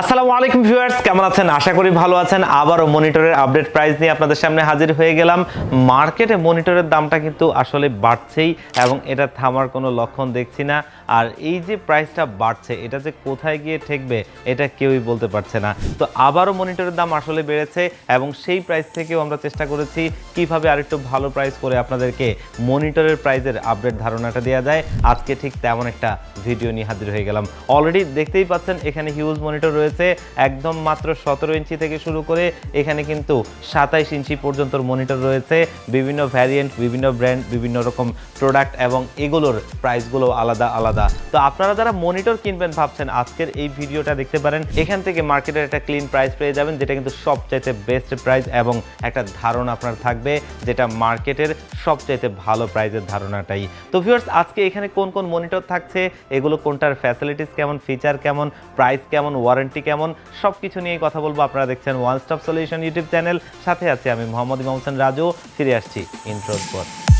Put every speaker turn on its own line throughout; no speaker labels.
আসসালামু আলাইকুম ভিউয়ার্স, কেমন আছেন? আশা করি ভালো আছেন। আবারও মনিটরের আপডেট প্রাইস নিয়ে আপনাদের সামনে হাজির হয়ে গেলাম। মার্কেটে মনিটরের দামটা কিন্তু আসলে বাড়ছেই এবং এটা থামার কোনো লক্ষণ দেখছি না। আর এই যে প্রাইসটা বাড়ছে, এটা যে কোথায় গিয়ে ঠেকবে, এটা কেউই বলতে পারছে না। তো আবারও মনিটরের দাম আসলে বেড়েছে এবং সেই প্রাইস থেকেও আমরা চেষ্টা করেছি কীভাবে আরেকটু ভালো প্রাইস করে আপনাদেরকে মনিটরের প্রাইসের আপডেট ধারণাটা দেওয়া যায়। আজকে ঠিক তেমন একটা ভিডিও নিয়ে হাজির হয়ে গেলাম। অলরেডি দেখতেই পাচ্ছেন, এখানে হিউজ মনিটর রয়েছে। একদম মাত্র সতেরো ইঞ্চি থেকে শুরু করে এখানে কিন্তু সাতাইশ ইঞ্চি পর্যন্ত মনিটর রয়েছে। বিভিন্ন ভ্যারিয়েন্ট বিভিন্ন ব্র্যান্ড বিভিন্ন রকম প্রোডাক্ট এবং এগুলোর প্রাইসগুলো আলাদা আলাদা। তো আপনারা যারা মনিটর কিনবেন ভাবছেন, আজকের এই ভিডিওটা দেখতে পারেন। এখান থেকে মার্কেটের একটা ক্লিন প্রাইস পেয়ে যাবেন, যেটা কিন্তু সবচাইতে বেস্ট প্রাইস এবং একটা ধারণা আপনার থাকবে, যেটা মার্কেটের সবচাইতে ভালো প্রাইসের ধারণাটাই। তো ভিউয়ার্স আজকে এখানে কোন কোন মনিটর থাকছে, এগুলো কোনটার ফ্যাসিলিটিস কেমন ফিচার কেমন প্রাইস কেমন ওয়ারেন্টি কেমন সব কিছু নিয়ে কথা বলব। আপনারা দেখছেন one stop solution YouTube channel. সাথে আছে আমি মোহাম্মদ ইমাম হোসেন রাজু। ফিরে আসছি ইন্ট্রোর পর।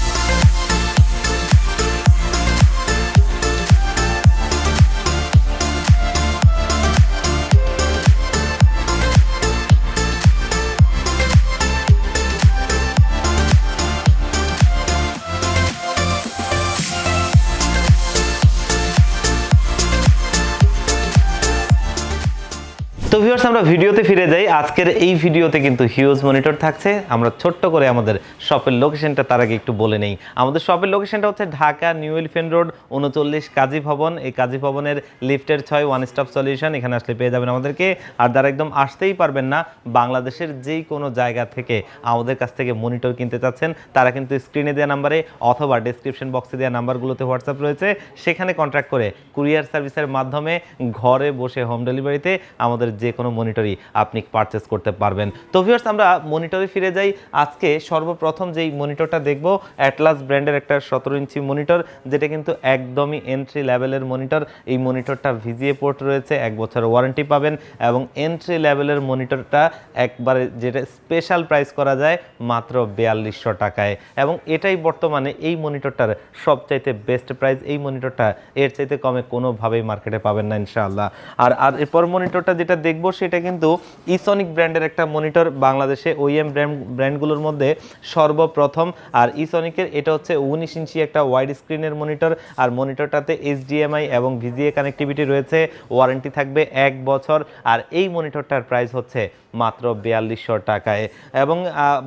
তো ভিউয়ার্স আমরা ভিডিওতে ফিরে যাই। আজকের এই ভিডিওতে কিন্তু হিউজ মনিটর থাকছে। আমরা ছোট্ট করে আমাদের শপের লোকেশনটা তার আগে একটু বলে নেই। আমাদের শপের লোকেশনটা হচ্ছে ঢাকা নিউ এলিফেন্ট রোড উনচল্লিশ কাজী ভবন। এই কাজী ভবনের লিফটের ছয় ওয়ান স্টপ সলিউশন এখানে আসলে পেয়ে যাবেন আমাদেরকে। আর যারা একদম আসতেই পারবেন না, বাংলাদেশের যেই কোনো জায়গা থেকে আমাদের কাছ থেকে মনিটর কিনতে চাচ্ছেন, তারা কিন্তু স্ক্রিনে দেওয়া নাম্বারে অথবা ডেসক্রিপশন বক্সে দেওয়া নাম্বারগুলোতে হোয়াটসঅ্যাপ রয়েছে। সেখানে কন্ট্যাক্ট করে কুরিয়ার সার্ভিসের মাধ্যমে ঘরে বসে হোম ডেলিভারিতে আমাদের যে কোনো মনিটরই আপনি পারচেস করতে পারবেন। তো ভিউয়ার্স আমরা মনিটরে ফিরে যাই। আজকে সর্বপ্রথম যেই মনিটরটা দেখব অ্যাটলাস ব্র্যান্ডের একটা সতেরো ইঞ্চি মনিটর যেটা কিন্তু একদমই এন্ট্রি লেভেলের মনিটর এই মনিটরটা ভিজিএ পোর্ট রয়েছে, এক বছর ওয়ারেন্টি পাবেন এবং এন্ট্রি লেভেলের মনিটরটা একবারে যেটা স্পেশাল প্রাইস করা যায়, মাত্র বিয়াল্লিশশো টাকায়। এবং এটাই বর্তমানে এই মনিটরটার সবচাইতে বেস্ট প্রাইস এই মনিটরটা এর চাইতে কমে কোনোভাবেই মার্কেটে পাবেন না, ইনশাআল্লাহ। আর আর এরপর মনিটরটা যেটা দেখব সেটা কিন্তু ইসনিক ব্র্যান্ডের একটা মনিটর বাংলাদেশে ওইএম ব্র্যান্ড, ব্র্যান্ডগুলোর মধ্যে সর্বপ্রথম। আর ইসনিকের এটা হচ্ছে উনিশ ইঞ্চি একটা ওয়াইড স্ক্রিনের মনিটর। আর মনিটরটাতে এইচডিএমআই এবং ভিজিএ কানেক্টিভিটি রয়েছে। ওয়ারেন্টি থাকবে এক বছর। আর এই মনিটরটার প্রাইস হচ্ছে মাত্র বিয়াল্লিশশো টাকায়। এবং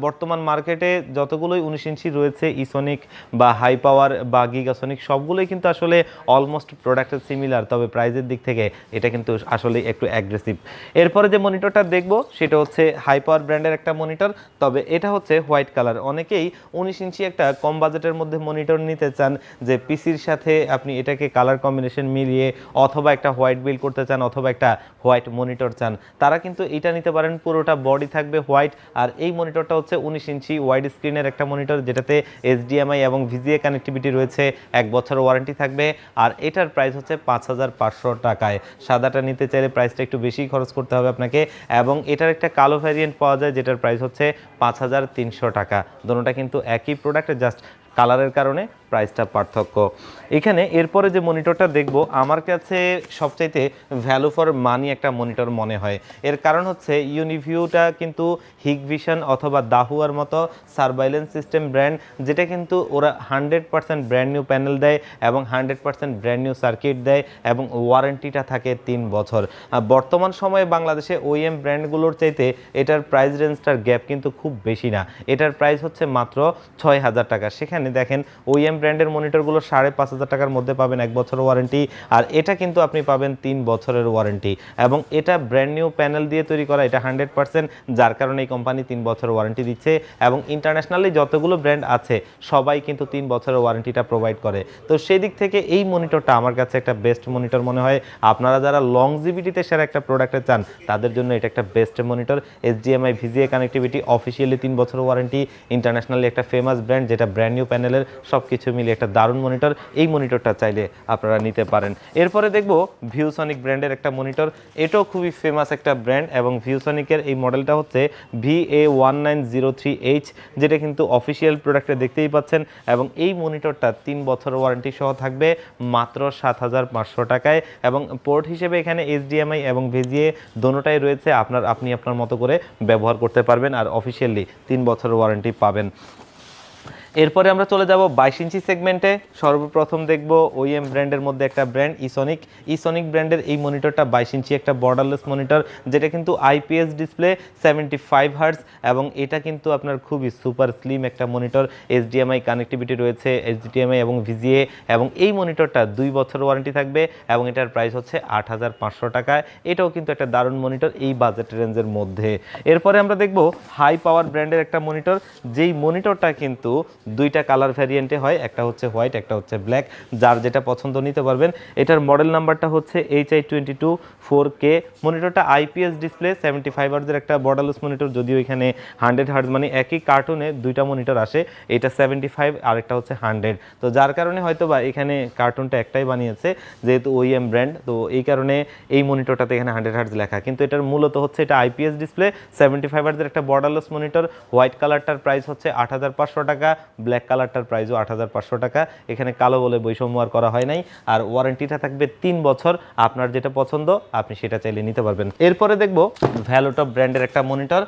বর্তমান মার্কেটে যতগুলোই উনিশ ইঞ্চি রয়েছে ইসনিক বা হাই পাওয়ার বা গিগাসনিক সবগুলোই কিন্তু আসলে অলমোস্ট প্রোডাক্টের সিমিলার তবে প্রাইজের দিক থেকে এটা কিন্তু আসলে একটু অ্যাগ্রেসিভ এরপরে যে মনিটরটা দেখব, সেটা হচ্ছে হাই পাওয়ার ব্র্যান্ডের একটা মনিটর, তবে এটা হচ্ছে হোয়াইট কালার। অনেকেই উনিশ ইঞ্চি একটা কম বাজেটের মধ্যে মনিটর নিতে চান, যে পিসির সাথে আপনি এটাকে কালার কম্বিনেশন মিলিয়ে অথবা একটা হোয়াইট বিল করতে চান, অথবা একটা হোয়াইট মনিটর চান। তারা কিন্তু এটা নিতে পারেন, পুরোটা বডি থাকবে হোয়াইট। আর এই মনিটরটা হচ্ছে উনিশ ইঞ্চি ওয়াইড স্ক্রিনের একটা মনিটর, যেটাতে এইচডিএমআই এবং ভিজিএ কানেক্টিভিটি রয়েছে, এক বছর ওয়ারেন্টি থাকবে। আর এটার প্রাইস হচ্ছে পাঁচ হাজার পাঁচশো টাকায়। সাদাটা নিতে চাইলে প্রাইসটা একটু বেশি খরচ করতে হবে আপনাকে এবং এটার একটা কালো ভ্যারিয়েন্ট পাওয়া যায় যেটার প্রাইস হচ্ছে পাঁচ হাজার তিনশো টাকা। দোনোটা কিন্তু একই প্রোডাক্ট জাস্ট কালারের কারণে প্রাইসটা পার্থক্য। এখানে এরপরে যে মনিটরটা দেখব, আমার কাছে সবচাইতে ভ্যালু ফর মানি একটা মনিটর মনে হয়। এর কারণ হচ্ছে ইউনিভিউটা কিন্তু হিগভিশন অথবা দাহুয়ার মতো সার্ভাইলেন্স সিস্টেম ব্র্যান্ড যেটা কিন্তু ওরা hundred percent brand new panel দেয় এবং hundred percent brand new circuit দেয় এবং ওয়ারেন্টিটা থাকে তিন বছর। বর্তমান সময়ে বাংলাদেশে ওইএম ব্র্যান্ডগুলোর চাইতে এটার প্রাইস রেঞ্জটার গ্যাপ কিন্তু খুব বেশি না। এটার প্রাইস হচ্ছে মাত্র ছয় হাজার টাকা। সেখানে দেখেন ওইএম ব্র্যান্ডের মনিটরগুলো সাড়ে পাঁচ হাজার টাকার মধ্যে পাবেন এক বছর ওয়ারেন্টি আর এটা কিন্তু আপনি পাবেন তিন বছরের ওয়ারেন্টি এবং এটা ব্র্যান্ড নিউ প্যানেল দিয়ে তৈরি করা, এটা হান্ড্রেড পার্সেন্ট, যার কারণে এই কোম্পানি তিন বছর ওয়ারেন্টি দিচ্ছে। এবং ইন্টারন্যাশনালি যতগুলো ব্র্যান্ড আছে, সবাই কিন্তু তিন বছরের ওয়ারেন্টিটা প্রোভাইড করে। তো সেই দিক থেকে এই মনিটরটা আমার কাছে একটা বেস্ট মনিটর মনে হয়। আপনারা যারা লং জিবিটিতে সেরা একটা প্রোডাক্টে চান, তাদের জন্য এটা একটা best monitor S HDMI VGA connectivity officially তিন বছর ওয়ারেন্টি ইন্টারন্যাশনালি একটা ফেমাস ব্র্যান্ড যেটা ব্র্যান্ড নিউ প্যানেলের সব কিছু মিলিয়ে একটা দারুণ মনিটর এই মনিটরটা চাইলে আপনারা নিতে পারেন। এরপরে দেখব ভিউসনিক ব্র্যান্ডের একটা মনিটর এটাও খুবই ফেমাস একটা ব্র্যান্ড এবং ভিউসনিকের এই মডেলটা হচ্ছে V A one nine zero three H যেটা কিন্তু অফিসিয়াল প্রোডাক্টে দেখতেই পাচ্ছেন। এবং এই মনিটরটা তিন বছর ওয়ারেন্টি সহ থাকবে মাত্র সাত হাজার পাঁচশো টাকায়। এবং পোর্ট হিসেবে এখানে এইচডিএমআই এবং ভিজিএ দোনোটাই রয়েছে। আপনার, আপনি আপনার মতো করে ব্যবহার করতে পারবেন আর অফিসিয়ালি তিন বছর ওয়ারেন্টি পাবেন। এরপরে আমরা চলে যাব বাইশ ইঞ্চি সেগমেন্টে। সর্বপ্রথম দেখব ওইএম ব্র্যান্ডের মধ্যে একটা ব্র্যান্ড ইসনিক ইসনিক ব্র্যান্ডের এই মনিটরটা বাইশ ইঞ্চি একটা বর্ডারলেস মনিটর, যেটা কিন্তু IPS display seventy five hertz এবং এটা কিন্তু আপনার খুবই সুপার স্লিম একটা মনিটর। এইচডিএমআই কানেক্টিভিটি রয়েছে এইচডিএমআই এবং ভিজিএ এবং এই মনিটরটা দুই বছর ওয়ারেন্টি থাকবে এবং এটার প্রাইস হচ্ছে আট হাজার পাঁচশো টাকায়। এটাও কিন্তু একটা দারুণ মনিটর এই বাজেট রেঞ্জের মধ্যে। এরপরে আমরা দেখব হাই পাওয়ার ব্র্যান্ডের একটা মনিটর, যেই মনিটরটা কিন্তু দুইটা কালার ভ্যারিয়েন্টে হয়, একটা হচ্ছে হোয়াইট একটা হচ্ছে ব্ল্যাক যার যেটা পছন্দ নিতে পারবেন। এটার মডেল নাম্বারটা হচ্ছে H I twenty two four K মনিটরটা IPS display seventy five হার্জের একটা বর্ডারলেস মনিটর যদিও এখানে হান্ড্রেড হার্জ মানে একই কার্টুনে দুইটা মনিটর আসে। এটা সেভেন্টি ফাইভ আরেকটা হচ্ছে হান্ড্রেড তো যার কারণে হয়তো বা এখানে কার্টুনটা একটাই বানিয়েছে, যেহেতু ওইএম ব্র্যান্ড তো এই কারণে এই মনিটরটাতে এখানে হান্ড্রেড হার্জ লেখা। কিন্তু এটার মূলত হচ্ছে এটা আইপিএস ডিসপ্লে সেভেন্টি ফাইভ হার্জের একটা বর্ডারলেস মনিটর হোয়াইট কালারটার প্রাইস হচ্ছে আট হাজার পাঁচশো টাকা। ব্ল্যাক কালারটার প্রাইসও আট হাজার পাঁচশো টাকা। এখানে কালো বলে বৈষম্য আর করা হয় নাই। আর ওয়ারেন্টিটা থাকবে তিন বছর। আপনার যেটা পছন্দ, আপনি সেটা চাইলে নিতে পারবেন। এরপরে দেখব ভ্যালোটপ ব্র্যান্ডের একটা মনিটর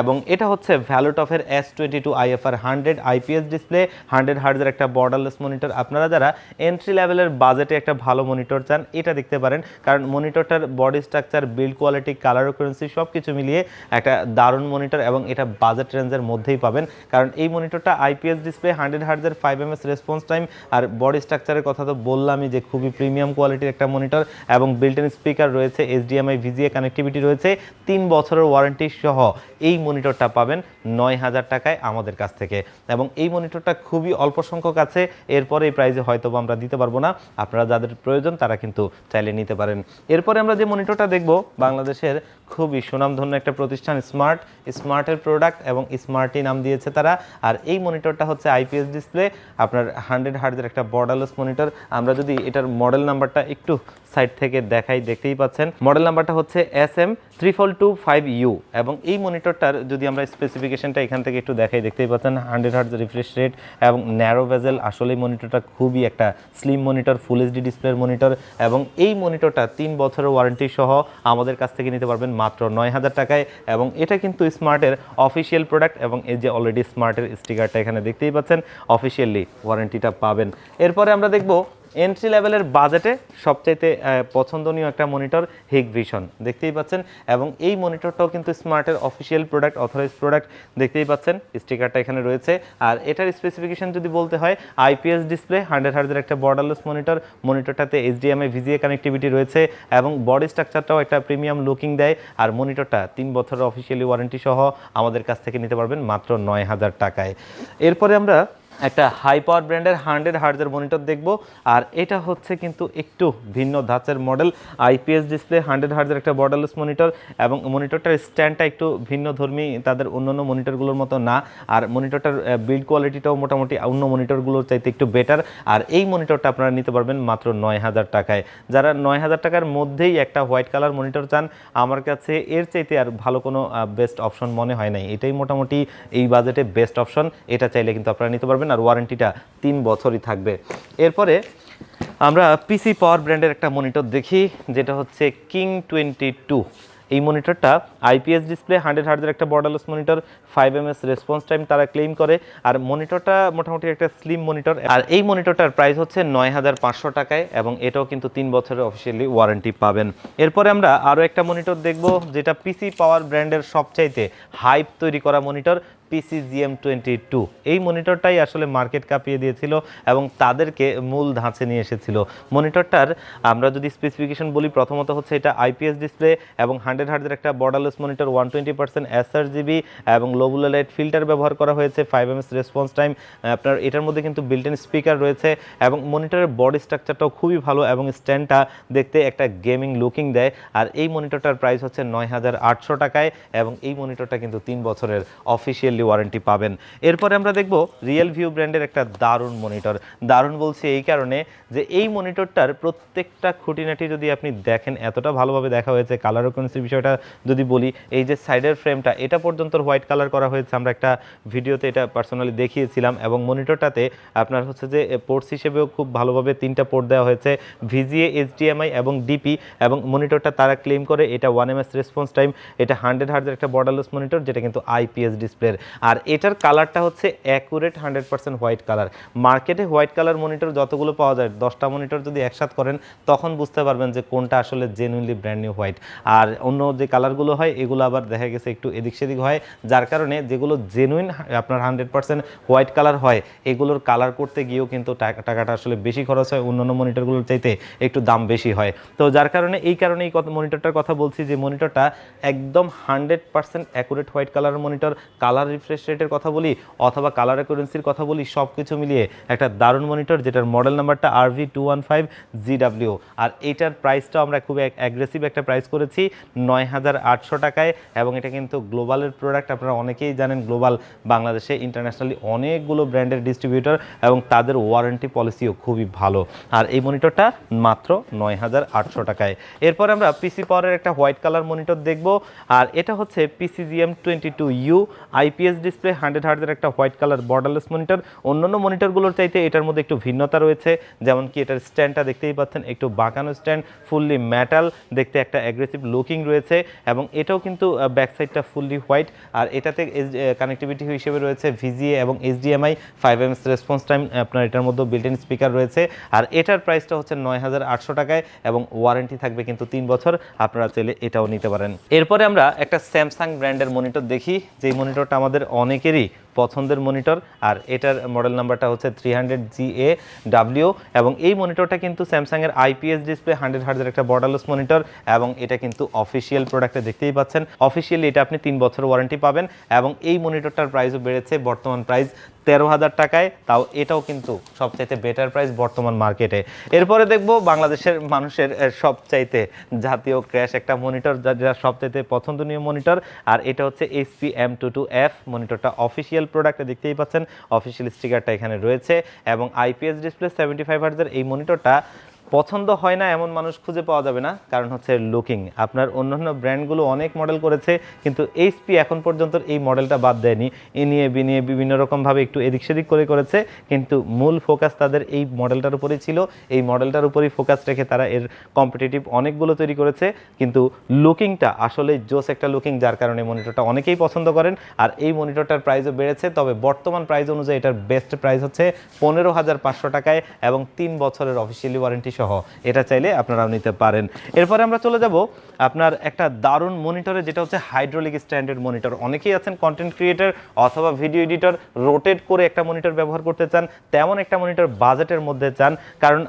এবং এটা হচ্ছে ভ্যালুটফের S twenty two IFR hundred IPS display hundred হার্ডের একটা বর্ডারলেস মনিটর আপনারা যারা এন্ট্রি লেভেলের বাজেটে একটা ভালো মনিটর চান, এটা দেখতে পারেন। কারণ মনিটরটার body structure build quality colour currency সব কিছু মিলিয়ে একটা দারুণ মনিটর এবং এটা বাজেট রেঞ্জের মধ্যেই পাবেন। কারণ এই মনিটরটা IPS display hundred হার্ডের five M S response time আর বডি স্ট্রাকচারের কথা তো বললামই যে খুবই প্রিমিয়াম কোয়ালিটির একটা মনিটর এবং বিল্ট ইন স্পিকার রয়েছে এইচডিএমআই ভিজিএ কানেক্টিভিটি রয়েছে, তিন বছরের ওয়ারেন্টি সহ। এই মনিটরটা পাবেন নয় হাজার টাকায় আমাদের কাছ থেকে। এবং এই মনিটরটা খুবই অল্প সংখ্যক আছে, এরপরে এই প্রাইজে হয়তো আমরা দিতে পারব না। আপনারা যাদের প্রয়োজন তারা কিন্তু চাইলে নিতে পারেন। এরপরে আমরা যে মনিটরটা দেখব, বাংলাদেশের খুবই সুনামধন্য একটা প্রতিষ্ঠান স্মার্ট স্মার্টের প্রোডাক্ট এবং স্মার্টই নাম দিয়েছে তারা। আর এই মনিটরটা হচ্ছে আইপিএস ডিসপ্লে আপনার হান্ড্রেড হার্ডের একটা বর্ডারলেস মনিটর আমরা যদি এটার মডেল নাম্বারটা একটু সাইড থেকে দেখাই, দেখতেই পাচ্ছেন। মডেল নাম্বারটা হচ্ছে এস এম ত্রিফল টু ফাইভ ইউ এবং এই মনিটরটার যদি আমরা স্পেসিফিকেশনটা এখান থেকে একটু দেখাই, দেখতেই পাচ্ছেন হান্ড্রেড হার্জ রিফ্রেশ রেট এবং ন্যারো ভেজেল আসলে মনিটরটা খুবই একটা স্লিম মনিটর ফুল এইচডি ডিসপ্লের মনিটর এবং এই মনিটরটা তিন বছরের ওয়ারেন্টি সহ আমাদের কাছ থেকে নিতে পারবেন মাত্র নয় হাজার টাকায় এবং এটা কিন্তু স্মার্টের অফিসিয়াল প্রোডাক্ট এবং এই যে অলরেডি স্মার্টের স্টিকারটা এখানে দেখতেই পাচ্ছেন অফিসিয়ালি ওয়ারেন্টিটা পাবেন। এরপরে আমরা দেখব এন্ট্রি লেভেলের বাজেটে সবচাইতে পছন্দনীয় একটা মনিটর হিগ ভিশন দেখতেই পাচ্ছেন? এবং এই মনিটরটাও কিন্তু স্মার্টের অফিসিয়াল প্রোডাক্ট অথরাইজ প্রোডাক্ট দেখতেই পাচ্ছেন? স্টিকারটা এখানে রয়েছে। আর এটার স্পেসিফিকেশন যদি বলতে হয় আইপিএস ডিসপ্লে হান্ড্রেড হার্জের একটা বর্ডারলেস মনিটর মনিটরটাতে এইচডিএমআই ভিজিএ কানেক্টিভিটি রয়েছে এবং বডি স্ট্রাকচারটাও একটা প্রিমিয়াম লুকিং দেয়। আর মনিটরটা তিন বছরের অফিসিয়ালি ওয়ারেন্টি সহ আমাদের কাছ থেকে নিতে পারবেন মাত্র নয় হাজার টাকায়। এরপরে আমরা একটা হাই পাওয়ার ব্র্যান্ডের হান্ড্রেড হার্জের মনিটর দেখব। আর এটা হচ্ছে কিন্তু একটু ভিন্ন ধাঁচের মডেল। আইপিএস ডিসপ্লে, হান্ড্রেড হার্জের একটা বর্ডারলেস মনিটর এবং মনিটরটার স্ট্যান্ডটা একটু ভিন্ন ধর্মী, তাদের অন্যান্য মনিটরগুলোর মতো না। আর মনিটরটার বিল্ড কোয়ালিটিটাও মোটামুটি অন্য মনিটরগুলোর চাইতে একটু বেটার আর এই মনিটরটা আপনারা নিতে পারবেন মাত্র নয় হাজার টাকায়। যারা নয় হাজার টাকার মধ্যেই একটা হোয়াইট কালার মনিটর চান, আমার কাছে এর চাইতে আর ভালো কোনো বেস্ট অপশন মনে হয় নাই। এটাই মোটামুটি এই বাজেটে বেস্ট অপশন এটা চাইলে কিন্তু আপনারা নিতে পারবেন। আর ওয়ারেন্টিটা তিন বছরই থাকবে। এরপরে আমরা পিসি পাওয়ার ব্র্যান্ডের একটা মনিটর দেখি, যেটা হচ্ছে কিং টোয়েন্টি টু এই মনিটরটা আইপিএস ডিসপ্লে হান্ড্রেড হার্জের একটা borderless monitor five M S response time তারা ক্লেম করে। আর মনিটরটা মোটামুটি একটা স্লিম মনিটর। আর এই মনিটরটার প্রাইস হচ্ছে নয় হাজার পাঁচশো টাকায় এবং এটাও কিন্তু তিন বছরের অফিসিয়ালি ওয়ারেন্টি পাবেন। এরপরে আমরা আরও একটা মনিটর দেখব, যেটা পিসি পাওয়ার ব্র্যান্ডের সবচাইতে হাইপ তৈরি করা মনিটর পিসিজিএম টোয়েন্টি টু এই মনিটরটাই আসলে মার্কেট কাঁপিয়ে দিয়েছিল এবং তাদেরকে মূল ধাঁচে নিয়ে এসেছিল। মনিটরটার আমরা যদি স্পেসিফিকেশন বলি, প্রথমত হচ্ছে এটা আইপিএস ডিসপ্লে এবং হান্ড্রেড হার্জের একটা borderless monitor one twenty percent SR GB এবং লোবুলা লাইট ফিল্টার ব্যবহার করা হয়েছে ফাইভ এমএস রেসপন্স টাইম আপনার এটার মধ্যে কিন্তু বিল্ট ইন স্পিকার রয়েছে এবং মনিটরের বডি স্ট্রাকচারটাও খুবই ভালো এবং স্ট্যান্ডটা দেখতে একটা গেমিং লুকিং দেয়। আর এই মনিটরটার প্রাইস হচ্ছে নয় হাজার আটশো টাকায় এবং এই মনিটরটা কিন্তু তিন বছরের অফিসিয়ালি অফিসিয়ালি ওয়ারেন্টি পাবেন। এরপরে আমরা দেখব রিয়েল ভিউ ব্র্যান্ডের একটা দারুণ মনিটর দারুণ বলছি এই কারণে যে এই মনিটরটার প্রত্যেকটা খুঁটিনাটি যদি আপনি দেখেন, এতটা ভালোভাবে দেখা হয়েছে। কালার ওকেন্সির বিষয়টা যদি বলি, এই যে সাইডের ফ্রেমটা এটা পর্যন্ত হোয়াইট কালার করা হয়েছে। আমরা একটা ভিডিওতে এটা পার্সোনালি দেখিয়েছিলাম এবং মনিটরটাতে আপনার হচ্ছে যে পোর্টস হিসেবেও খুব ভালোভাবে তিনটা পোর্ট দেওয়া হয়েছে। ভিজিএ এইচডিএমআই এবং ডিপি এবং মনিটরটা তারা ক্লেম করে, এটা one M S response time এটা হান্ড্রেড হার্জের একটা বর্ডারলেস মনিটর যেটা কিন্তু আইপিএস ডিসপ্লের আর এটার কালারটা হচ্ছে accurate hundred percent white colour মার্কেটে হোয়াইট কালার মনিটর যতগুলো পাওয়া যায়, দশটা মনিটর যদি একসাথে করেন, তখন বুঝতে পারবেন যে কোনটা আসলে জেনুইনলি ব্র্যান্ড নিউ হোয়াইট আর অন্য যে কালারগুলো হয়, এগুলো আবার দেখা গেছে একটু এদিক সেদিক হয়, যার কারণে যেগুলো জেনুইন আপনার হান্ড্রেড পার্সেন্ট হোয়াইট কালার হয়, এগুলোর কালার করতে গিয়েও কিন্তু টাকা- টাকাটা আসলে বেশি খরচ হয়, অন্যান্য মনিটরগুলোর চাইতে একটু দাম বেশি হয়। তো যার কারণে এই কারণে এই মনিটরটার কথা বলছি যে মনিটরটা একদম hundred percent accurate white colour monitor colour refresh রেটের কথা বলি, অথবা কালার অ্যাকুরেন্সির কথা বলি সব কিছু মিলিয়ে একটা দারুণ মনিটর যেটার মডেল নাম্বারটা R V two one five GW আর এটার প্রাইসটাও আমরা খুব অ্যাগ্রেসিভ একটা প্রাইস করেছি, নয় হাজার আটশো টাকায়। এবং এটা কিন্তু গ্লোবালের প্রোডাক্ট আপনারা অনেকেই জানেন গ্লোবাল বাংলাদেশে ইন্টারন্যাশনালি অনেকগুলো ব্র্যান্ডের ডিস্ট্রিবিউটর এবং তাদের ওয়ারেন্টি পলিসিও খুবই ভালো। আর এই মনিটরটা মাত্র নয় হাজার আটশো টাকায়। এরপর আমরা পিসি পাওয়ারের একটা হোয়াইট কালার মনিটর দেখব। আর এটা হচ্ছে PCGM twenty two U IPS display, hundred হার্ডের একটা হোয়াইট কালার বর্ডারলেস মনিটর। অন্যান্য মনিটরগুলোর চাইতে এটার মধ্যে একটু ভিন্নতা রয়েছে, যেমন কি এটার স্ট্যান্ডটা দেখতেই পাচ্ছেন, একটু বাঁকানো স্ট্যান্ড, ফুললি মেটাল দেখতে একটা অ্যাগ্রেসিভ লুকিং রয়েছে, এবং এটাও কিন্তু ব্যাক সাইডটা ফুললি হোয়াইট, আর এটাতে কানেক্টিভিটি হিসেবে রয়েছে ভিজিএ এবং HDMI five M S response time আপনার এটার মধ্যে বিল্ট ইন স্পিকার রয়েছে, আর এটার প্রাইসটা হচ্ছে নয় হাজার আটশো টাকায়, এবং ওয়ারেন্টি থাকবে কিন্তু তিন বছর, আপনারা চাইলে এটাও নিতে পারেন। এরপরে আমরা একটা স্যামসাং ব্র্যান্ডের মনিটর দেখি, যেই মনিটরটা আমাদের অনেকেরই পছন্দের মনিটর আর এটার মডেল নাম্বারটা হচ্ছে three hundred G A W এবং এই মনিটরটা কিন্তু স্যামসাংয়ের আইপিএস ডিসপ্লে হান্ড্রেড হার্জের একটা বর্ডারলেস মনিটর এবং এটা কিন্তু অফিসিয়াল প্রোডাক্টে দেখতেই পাচ্ছেন। অফিসিয়ালি এটা আপনি তিন বছর ওয়ারেন্টি পাবেন এবং এই মনিটরটার প্রাইসও বেড়েছে বর্তমান প্রাইস তেরো হাজার টাকায়, তাও এটাও কিন্তু সবচাইতে বেটার প্রাইস বর্তমান মার্কেটে এরপরে দেখব বাংলাদেশের মানুষের সবচাইতে জাতীয় ক্র্যাশ একটা মনিটর যেটা সবচাইতে পছন্দনীয় মনিটর, আর এটা হচ্ছে HP M two two F মনিটরটা official প্রোডাক্টে দেখতেই পাচ্ছেন। অফিসিয়াল স্টিকারটা এখানে রয়েছে এবং আইপিএস ডিসপ্লে সেভেন্টি ফাইভ এই মনিটরটা পছন্দ হয় না এমন মানুষ খুঁজে পাওয়া যাবে না, কারণ হচ্ছে লুকিং আপনার অন্যান্য ব্র্যান্ডগুলো অনেক মডেল করেছে, কিন্তু এইচপি এখন পর্যন্ত এই মডেলটা বাদ দেয়নি। এ নিয়ে, বি নিয়ে বিভিন্ন রকমভাবে একটু এদিক সেদিক করে করেছে, কিন্তু মূল ফোকাস তাদের এই মডেলটার উপরেই ছিল। এই মডেলটার উপরেই ফোকাস রেখে তারা এর কম্পিটিটিভ অনেকগুলো তৈরি করেছে, কিন্তু লুকিংটা আসলে জোস একটা লুকিং যার কারণে মনিটরটা অনেকেই পছন্দ করেন। আর এই মনিটরটার প্রাইসও বেড়েছে, তবে বর্তমান প্রাইস অনুযায়ী এটার বেস্ট প্রাইস হচ্ছে পনেরো হাজার পাঁচশো টাকায় এবং তিন বছরের অফিসিয়ালি ওয়ারেন্টি সহ। এটা চাইলে আপনারাও নিতে পারেন। এরপরে আমরা চলে যাব আপনার একটা দারুণ মনিটরে, যেটা হচ্ছে হাইড্রোলিক স্ট্যান্ডার্ড মনিটর। অনেকেই আছেন কন্টেন্ট ক্রিয়েটর অথবা ভিডিও এডিটর রোটেট করে একটা মনিটর ব্যবহার করতে চান, তেমন একটা মনিটর বাজেটের মধ্যে চান। কারণ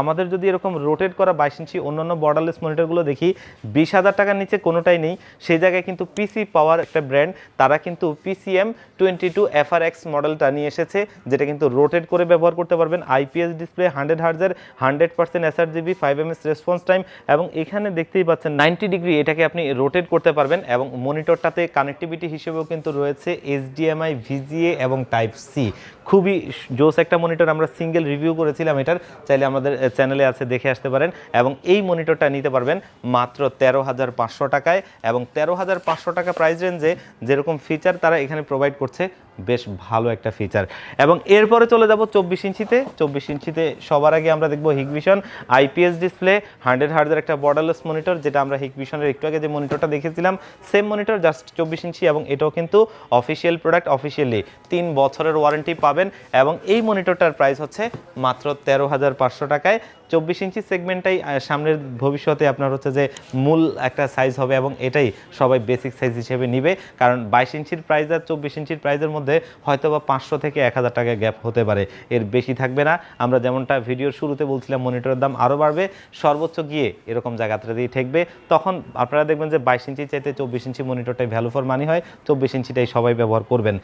আমাদের যদি এরকম রোটেট করা বাইশ ইঞ্চি অন্যান্য বর্ডারলেস মনিটরগুলো দেখি, বিশ হাজার টাকার নিচে কোনোটাই নেই। সেই জায়গায় কিন্তু পিসি পাওয়ার একটা ব্র্যান্ড তারা কিন্তু PCM twenty two FR X মডেলটা নিয়ে এসেছে, যেটা কিন্তু রোটেট করে ব্যবহার করতে পারবেন। IPS display hundred হার্জের hundred SR GB five M S response time এবং এখানে দেখতেই পাচ্ছেন নাইনটি ডিগ্রি এটাকে আপনি রোটেট করতে পারবেন এবং মনিটরটাতে কানেক্টিভিটি হিসেবেও কিন্তু রয়েছে এইচডিএমআই ভিজিএ এবং টাইপ সি খুবই জোস একটা মনিটর আমরা সিঙ্গেল রিভিউ করেছিলাম এটার, চাইলে আমাদের চ্যানেলে আছে, দেখে আসতে পারেন। এবং এই মনিটরটা নিতে পারবেন মাত্র তেরো হাজার পাঁচশো টাকায় এবং তেরো হাজার পাঁচশো টাকা প্রাইস রেঞ্জে যেরকম ফিচার তারা এখানে প্রোভাইড করছে বেশ ভালো একটা ফিচার এবং এরপরে চলে যাব চব্বিশ ইঞ্চিতে। চব্বিশ ইঞ্চিতে সবার আগে আমরা দেখব হিগভিশন আইপিএস ডিসপ্লে হান্ড্রেড হার্ডের একটা বর্ডারলেস মনিটর যেটা আমরা হিগভিশনের একটু আগে যে মনিটরটা দেখেছিলাম সেম মনিটর জাস্ট চব্বিশ ইঞ্চি এবং এটাও কিন্তু অফিসিয়াল প্রোডাক্ট অফিসিয়ালি তিন বছরের ওয়ারেন্টি পাবেন এবং এই মনিটরটার প্রাইস হচ্ছে মাত্র তেরো হাজার পাঁচশো টাকায়। চব্বিশ ইঞ্চি সেগমেন্টটাই সামনের ভবিষ্যতে আপনার হচ্ছে যে মূল একটা সাইজ হবে এবং এটাই সবাই বেসিক সাইজ হিসেবে নিবে। কারণ বাইশ ইঞ্চির প্রাইস আর চব্বিশ ইঞ্চির প্রাইসের মধ্যে হয়তো বা পাঁচশো থেকে এক হাজার টাকা গ্যাপ হতে পারে। এর বেশি থাকবে না। আমরা যেমনটা ভিডিওর শুরুতে বলছিলাম মনিটরের দাম আরও বাড়বে, সর্বোচ্চ গিয়ে এরকম জায়গাতে দিয়ে ঠেকবে। তখন আপনারা দেখবেন যে বাইশ ইঞ্চি চাইতে চব্বিশ ইঞ্চি মনিটরটাই ভ্যালু ফর মানি হয়, চব্বিশ ইঞ্চিটাই সবাই ব্যবহার করবেন।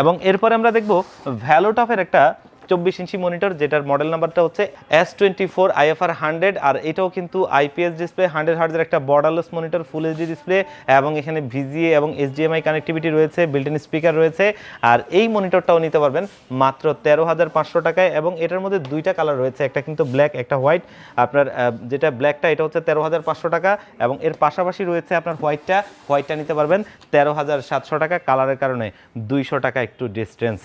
এবং এরপরে আমরা দেখব ভ্যালোটপের একটা চব্বিশ ইঞ্চি মনিটর, যেটার মডেল নাম্বারটা হচ্ছে S twenty four IFR hundred আর এটাও কিন্তু আইপিএস ডিসপ্লে হান্ড্রেড হার্জের একটা borderless monitor full HD display এবং এখানে ভিজিএ এবং এইচডিএমআই কানেক্টিভিটি রয়েছে বিল্ট স্পিকার রয়েছে, আর এই মনিটরটাও নিতে পারবেন মাত্র তেরো হাজার পাঁচশো টাকায়, এবং এটার মধ্যে দুইটা কালার রয়েছে, একটা কিন্তু ব্ল্যাক একটা হোয়াইট আপনার যেটা ব্ল্যাকটা এটা হচ্ছে তেরো হাজার পাঁচশো টাকা, এবং এর পাশাপাশি রয়েছে আপনার হোয়াইটটা হোয়াইটটা নিতে পারবেন তেরো হাজার সাতশো টাকা কালারের কারণে দুইশো টাকা একটু ডিস্টেন্স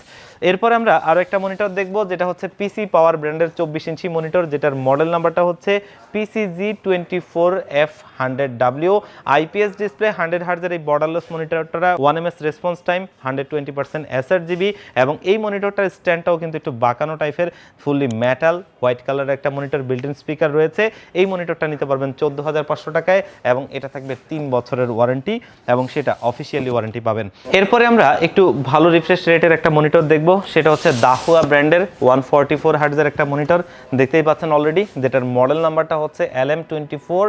এরপর আমরা আরও একটা মনিটর দেখব যেটা হচ্ছে পিসি পাওয়ার ব্র্যান্ডের চব্বিশ ইঞ্চি মনিটর যেটার মডেল নাম্বারটা হচ্ছে PCG twenty four F hundred W IPS display hundred হার্জের এই borderless মনিটরটা one M S response time hundred twenty percent SR GB এবং এই মনিটরটার স্ট্যান্ডটাও কিন্তু একটু বাঁকানো টাইপের ফুললি মেটাল হোয়াইট কালারের একটা মনিটর বিল্ট ইন স্পিকার রয়েছে। এই মনিটরটা নিতে পারবেন চোদ্দ হাজার পাঁচশো টাকায় এবং এটা থাকবে তিন বছরের ওয়ারেন্টি এবং সেটা অফিসিয়ালি ওয়ারেন্টি পাবেন। এরপরে আমরা একটু ভালো রিফ্রেশ রেটের একটা মনিটর দেখব, সেটা হচ্ছে দাহুয়া ব্র্যান্ডের ওয়ান ফর্টি ফোর হার্জের একটা মনিটর দেখতেই পাচ্ছেন অলরেডি যেটার মডেল নাম্বারটা হচ্ছে L M twenty four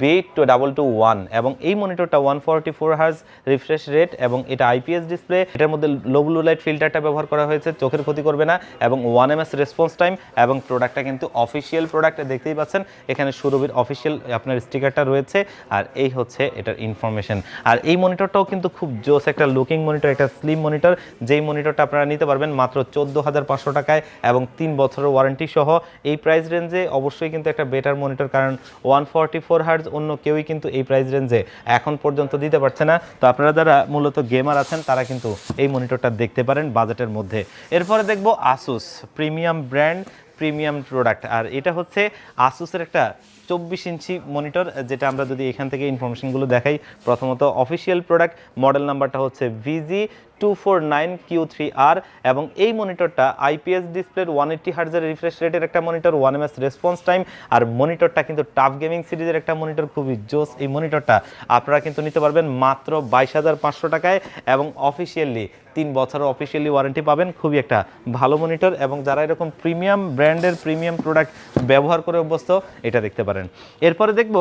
B two double two one এবং এই মনিটরটা one forty four hertz refresh rate এবং এটা আইপিএস ডিসপ্লে এটার মধ্যে লো ব্লু লাইট ফিল্টারটা ব্যবহার করা হয়েছে, চোখের ক্ষতি করবে না এবং one M S response time এবং প্রোডাক্টটা কিন্তু অফিসিয়াল প্রোডাক্ট দেখতেই পাচ্ছেন, এখানে সুরভির অফিসিয়াল আপনার স্টিকারটা রয়েছে আর এই হচ্ছে এটার ইনফরমেশন আর এই মনিটরটাও কিন্তু খুব জোস একটা লুকিং মনিটর একটা স্লিম মনিটর যেই মনিটরটা আপনারা নিতে পারবেন মাত্র চোদ্দ হাজার পাঁচশো টাকায় এবং তিন বছরের ওয়ারেন্টি সহ এই প্রাইস রেঞ্জে অবশ্যই কিন্তু একটা বেটার মনিটর কারণ ওয়ান ফর্টি ফোর হার্জ অন্য কেউই কিন্তু এই প্রাইস রেঞ্জে এখন পর্যন্ত দিতে পারছে না। তো আপনারা যারা মূলত গেমার আছেন, তারা কিন্তু এই মনিটরটা দেখতে পারেন বাজেটের মধ্যে। এরপরে দেখব Asus premium brand premium product আর এটা হচ্ছে আসুসের একটা চব্বিশ ইঞ্চি মনিটর যেটা আমরা যদি এখান থেকে ইনফরমেশনগুলো দেখাই, প্রথমত অফিসিয়াল প্রোডাক্ট মডেল নাম্বারটা হচ্ছে VG two four nine Q three R এবং এই মনিটরটা আইপিএস ডিসপ্লের ওয়ান এইট্টি হার্জের রিফ্রেশ রেটের একটা monitor one MS response time আর মনিটরটা কিন্তু টাফ গেমিং সিরিজের একটা মনিটর খুবই জোস এই মনিটরটা আপনারা কিন্তু নিতে পারবেন মাত্র বাইশ হাজার পাঁচশো টাকায় এবং অফিসিয়ালি তিন বছরের অফিসিয়ালি ওয়ারেন্টি পাবেন, খুবই একটা ভালো মনিটর এবং যারা এরকম প্রিমিয়াম ব্র্যান্ডের প্রিমিয়াম প্রোডাক্ট ব্যবহার করে অভ্যস্ত, এটা দেখতে পারেন। এরপরে দেখব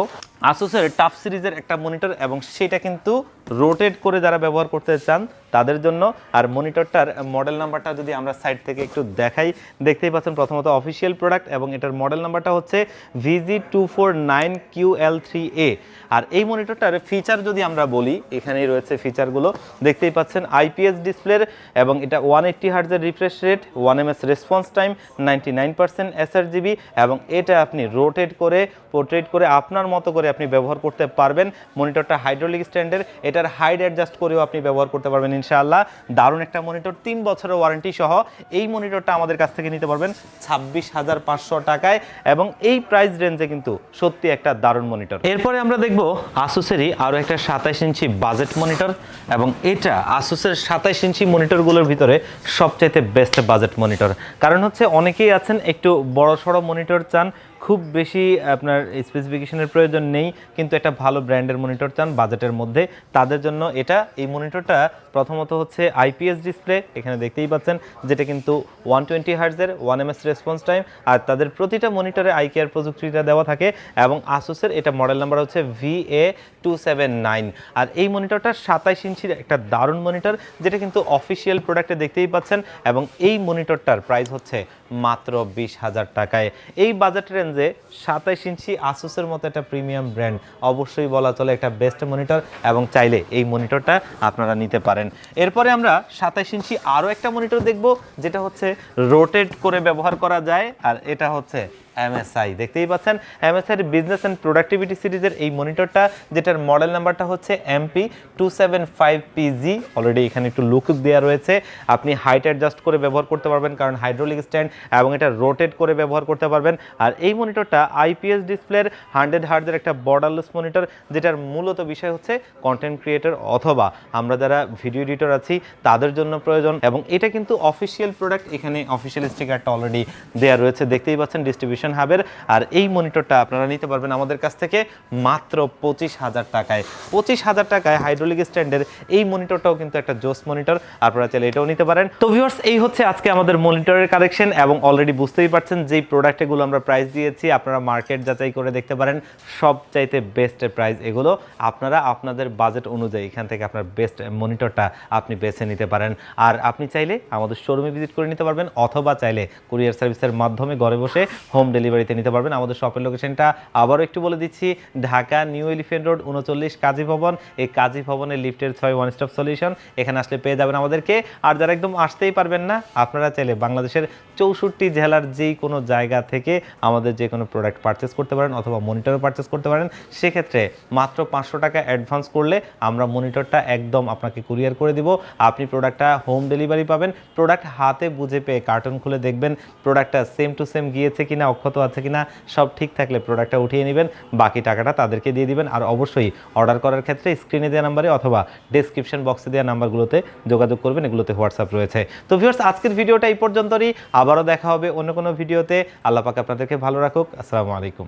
আসুসের টাফ সিরিজের একটা মনিটর এবং সেটা কিন্তু রোটেট করে যারা ব্যবহার করতে চান, তাদের জন্য। আর মনিটরটার মডেল নাম্বারটা যদি আমরা সাইড থেকে একটু দেখাই, দেখতেই পাচ্ছেন প্রথমত অফিসিয়াল প্রোডাক্ট এবং এটার মডেল নাম্বারটা হচ্ছে VG two four nine Q L three A আর এই মনিটরটার ফিচার যদি আমরা বলি, এখানেই রয়েছে ফিচারগুলো দেখতেই পাচ্ছেন আইপিএস ডিসপ্লের এবং এটা one eighty হার্জের refresh rate one M S response time ninety nine percent SR GB এবং এটা আপনি রোটেট করে পোর্ট্রেট করে আপনার মতো করে আপনি ব্যবহার করতে পারবেন। মনিটরটা হাইড্রোলিক স্ট্যান্ডের এটার হাইড অ্যাডজাস্ট করেও আপনি ব্যবহার করতে পারবেন ইনশাআল্লাহ। দারুণ একটা মনিটর, তিন বছরের ওয়ারেন্টি সহ এই মনিটরটা আমাদের কাছ থেকে নিতে পারবেন ছাব্বিশ হাজার পাঁচশো টাকায় এবং এই প্রাইস রেঞ্জে কিন্তু সত্যি একটা দারুণ মনিটর। এরপরে আমরা দেখব আসুসেরই আরও একটা সাতাইশ ইঞ্চি বাজেট মনিটর এবং এটা আসুসের সাতাইশ ইঞ্চি মনিটরগুলোর ভিতরে সবচাইতে বেস্ট বাজেট মনিটর কারণ হচ্ছে অনেকেই আছেন, একটু বড় সড়ো মনিটর চান, খুব বেশি আপনার স্পেসিফিকেশনের প্রয়োজন নেই, কিন্তু একটা ভালো ব্র্যান্ডের মনিটর চান বাজেটের মধ্যে। তাদের জন্য এটা, এই মনিটরটা প্রথমত হচ্ছে আইপিএস ডিসপ্লে এখানে দেখতেই পাচ্ছেন, যেটা কিন্তু one twenty হার্জের one M S response time আর তাদের প্রতিটা মনিটরে আই কেয়ার প্রযুক্তিটা দেওয়া থাকে, এবং আসুসের এটা মডেল নাম্বার হচ্ছে V A two seven nine আর এই মনিটরটা সাতাইশ ইঞ্চির একটা দারুণ মনিটর যেটা কিন্তু অফিসিয়াল প্রোডাক্টে দেখতেই পাচ্ছেন এবং এই মনিটরটার প্রাইস হচ্ছে মাত্র বিশ হাজার টাকায়। এই বাজেট রেঞ্জে সাতাইশ ইঞ্চি আসুসের মতো একটা প্রিমিয়াম ব্র্যান্ড অবশ্যই বলা চলে একটা বেস্ট মনিটর এবং চাইলে এই মনিটরটা আপনারা নিতে পারেন। এরপরে আমরা সাতাইশ ইঞ্চি আরও একটা মনিটর দেখব, যেটা হচ্ছে রোটেট করে ব্যবহার করা যায়, আর এটা হচ্ছে এমএসআই দেখতেই পাচ্ছেন এমএসআই বিজনেস অ্যান্ড প্রোডাক্টিভিটি সিরিজের এই মনিটরটা যেটার মডেল নাম্বারটা হচ্ছে MP two seven five PG already এখানে একটু লুক দেওয়া রয়েছে। আপনি হাইট অ্যাডজাস্ট করে ব্যবহার করতে পারবেন, কারণ হাইড্রোলিক স্ট্যান্ড এবং এটা রোটেট করে ব্যবহার করতে পারবেন। আর এই মনিটরটা আইপিএস ডিসপ্লের হান্ড্রেড হার্ডের একটা বর্ডারলেস মনিটর যেটার মূলত বিষয় হচ্ছে কন্টেন্ট ক্রিয়েটর অথবা আমরা যারা ভিডিও এডিটর আছি, তাদের জন্য প্রয়োজন। এবং এটা কিন্তু অফিসিয়াল প্রোডাক্ট এখানে অফিসিয়াল স্টিকারটা অলরেডি দেওয়া রয়েছে। দেখতেই পাচ্ছেন ডিস্ট্রিবিউশন ডিস্ট্রিবিউশন হাবের আর এই মনিটরটা আপনারা নিতে পারবেন আমাদের কাছ থেকে মাত্র পঁচিশ হাজার টাকায়। পঁচিশ হাজার টাকায় হাইড্রোলিক স্ট্যান্ডের এই মনিটরটাও কিন্তু একটা জোস মনিটর আপনারা চাইলে এটাও নিতে পারেন। তো ভিউয়ার্স এই হচ্ছে আজকে আমাদের মনিটরের কালেকশন এবং অলরেডি বুঝতেই পারছেন যেই প্রোডাক্টগুলো আমরা প্রাইস দিয়েছি, আপনারা মার্কেট যাচাই করে দেখতে পারেন। সবচাইতে বেস্টের প্রাইস এগুলো আপনারা আপনাদের বাজেট অনুযায়ী এখান থেকে আপনার বেস্ট মনিটরটা আপনি বেছে নিতে পারেন। আর আপনি চাইলে আমাদের শোরুমে ভিজিট করে নিতে পারবেন, অথবা চাইলে কুরিয়ার সার্ভিসের মাধ্যমে ঘরে বসে হোম ডেলিভারিতে নিতে পারবেন। আমাদের শপের লোকেশনটা আবারও একটু বলে দিচ্ছি, ঢাকা নিউ এলিফেন্ট রোড উনচল্লিশ কাজী ভবন। এই কাজী ভবনের লিফটের ছয় ওয়ান স্টপ সলিউশন এখানে আসলে পেয়ে যাবেন আমাদেরকে। আর যারা একদম আসতেই পারবেন না, আপনারা চাইলে বাংলাদেশের চৌষট্টি জেলার যেই কোনো জায়গা থেকে আমাদের যে কোনো প্রোডাক্ট পারচেস করতে পারেন অথবা মনিটরও পারচেস করতে পারেন। সেক্ষেত্রে মাত্র পাঁচশো টাকা অ্যাডভান্স করলে আমরা মনিটরটা একদম আপনাকে কুরিয়ার করে দিব। আপনি প্রোডাক্টটা হোম ডেলিভারি পাবেন। প্রোডাক্ট হাতে বুঝে পেয়ে কার্টন খুলে দেখবেন। প্রোডাক্টটা সেম টু সেম গিয়েছে কিনা অক্ষত আছে কি না সব ঠিক থাকলে প্রোডাক্টটা উঠিয়ে নেবেন। বাকি টাকাটা তাদেরকে দিয়ে দিবেন আর অবশ্যই অর্ডার করার ক্ষেত্রে স্ক্রিনে দেওয়া নাম্বারে অথবা ডেসক্রিপশন বক্সে দেওয়া নাম্বারগুলোতে যোগাযোগ করবেন, এগুলোতে হোয়াটসঅ্যাপ রয়েছে। তো ভিউয়ার্স আজকের ভিডিওটা এই পর্যন্তই আবারও দেখা হবে অন্য কোনো ভিডিওতে আল্লাহ পাক আপনাদেরকে ভালো রাখুক। আসসালামু আলাইকুম।